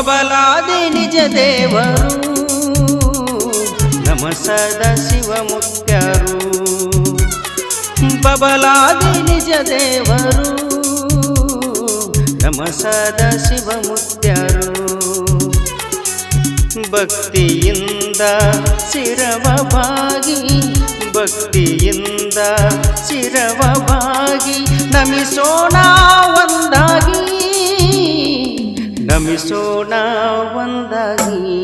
ಬಬಲಾದಿ ನಿಜ ದೇವರು. ನಮ ಸದ ಶಿವ ಮುಖ್ಯರು ಬಬಲಾದಿ ನಿಜ ದೇವರು. ನಮ ಸದ ಶಿವ ಮುಖ್ಯರು ಭಕ್ತಿಯಿಂದ ಶಿರವಭಾಗಿ ಭಕ್ತಿಯಿಂದ ಶಿರವಭಾಗಿ ನಮಿಸೋಣ. ನಮಿಸೋಣ ಒಂದಾಗಿ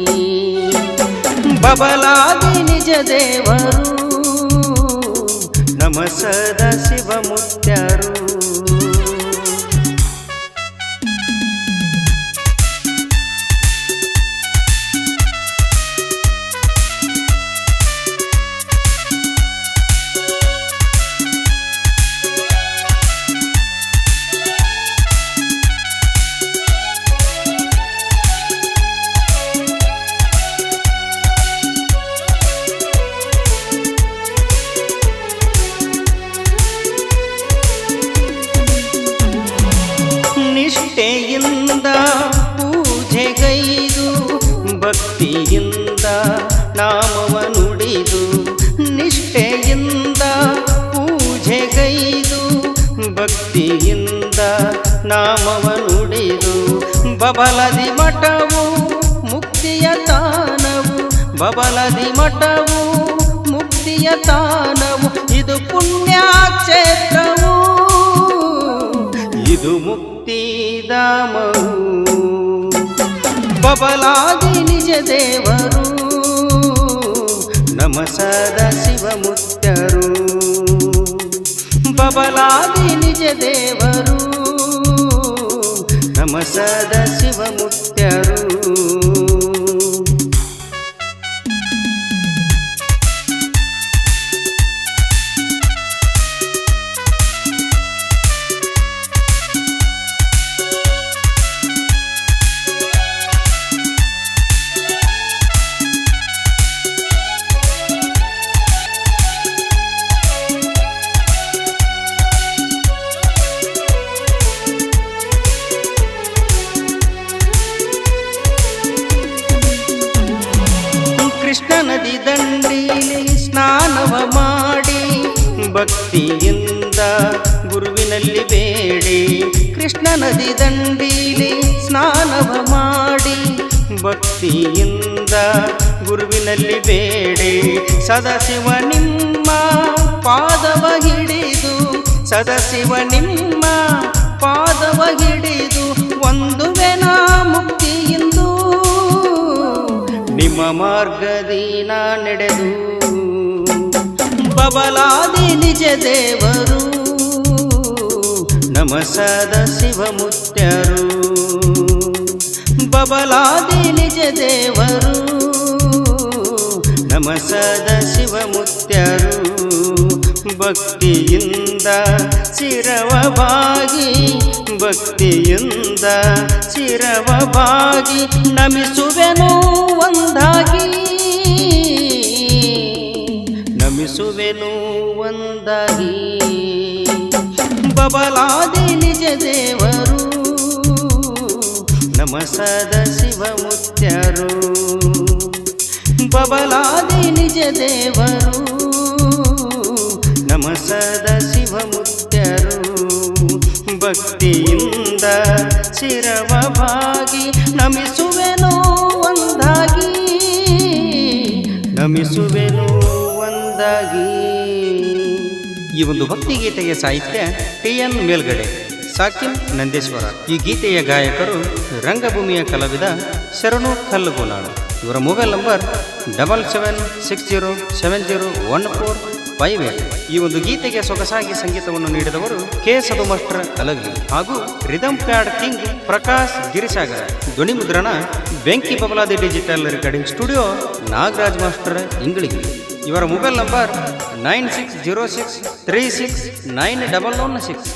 ಬಬಲಾದಿ ನಿಜ ದೇವರು. ನಮ ಸದಾ ಶಿವ ಮುತ್ಯರು ಭಕ್ತಿಯಿಂದ ನಾಮವನುಡಿದು ಬಬಲದಿ ಮಠವು, ಮುಕ್ತಿಯ ತಾನವು ಬಬಲದಿ ಮಠವು, ಮುಕ್ತಿಯ ತಾನವು ಇದು ಪುಣ್ಯಕ್ಷೇತ್ರವು. ಇದು ಮುಕ್ತಿಧಾಮವು ಬಬಲಾದಿ ನಿಜ ದೇವರು ನಮ ಸದಾ ಬಬಲಾದಿ ನಿಜ ದೇವರು. ನಮ ಸದ ಶಿವ ಮುಕ್ತರು ನದಿ ದಂಡೀಲಿ ಸ್ನಾನವ ಮಾಡಿ ಭಕ್ತಿಯಿಂದ ಗುರುವಿನಲ್ಲಿ ಬೇಡಿ ಕೃಷ್ಣ ನದಿ ದಂಡೀಲಿ ಸ್ನಾನವ ಮಾಡಿ ಭಕ್ತಿಯಿಂದ ಗುರುವಿನಲ್ಲಿ ಬೇಡಿ ಸದಾಶಿವ ನಿಮ್ಮ ಪಾದವ ಹಿಡಿದು ಸದಾಶಿವ ನಿಮ್ಮ ಪಾದವ ಹಿಡಿದು ನಿಮ್ಮ ನಾ ನಡೆದು ಬಬಲಾದಿ ನಿಜ ದೇವರು ನಮ ಸದ ಶಿವ ಮುತ್ಯರು. ಬಬಲಾದಿ ನಿಜ ದೇವರು ನಮ ಸದ ಶಿವ ಮುತ್ಯರು. ಭಕ್ತಿಯಿಂದ ಶಿರವಭಾಗಿ ಭಕ್ತಿಯಿಂದ ಶಿರವ ಬಾಗಿ ನಮಿಸುವೆನು ಒಂದಾಗಿ. ನಮಿಸುವೆನು ಒಂದಾಗಿ. ಬಬಲಾದಿ ನಿಜ ದೇವರು ನಮ ಸದ ಶಿವ ಮುತ್ಯರು ಬಬಲಾದಿ ನಿಜ ದೇವರು ನಮ ಸದ ಶಿವ ಭಕ್ತಿಯಿಂದ ಶಿರವಭಾಗಿ ನಮಿಸುವೆನು ಒಂದಾಗಿ. ನಮಿಸುವೆನು ಒಂದಾಗಿ. ಈ ಒಂದು ಭಕ್ತಿಗೀತೆಯ ಸಾಹಿತ್ಯ ಟಿ ಎನ್ ಮೇಲ್ಗಡೆ ಸಾಕಿನ್ ನಂದೇಶ್ವರ. ಈ ಗೀತೆಯ ಗಾಯಕರು ರಂಗಭೂಮಿಯ ಕಲಾವಿದ ಶರಣು ಕಲ್ಲುಗೋಲಾಳು. ಇವರ mobile number double seven six zero seven zero one four five eight ಈ ಒಂದು ಗೀತೆಗೆ ಸೊಗಸಾಗಿ ಸಂಗೀತವನ್ನು ನೀಡಿದವರು ಕೆ ಸದು ಮಾಸ್ಟರ್ ಅಲಗಿ ಹಾಗೂ rhythm pad king Prakash Girisagar. ಧ್ವನಿ ಮುದ್ರಣ Benki Babaladi digital recording studio Nagaraj master Ingalige ಇವರ mobile number nine six zero six three six nine double one six.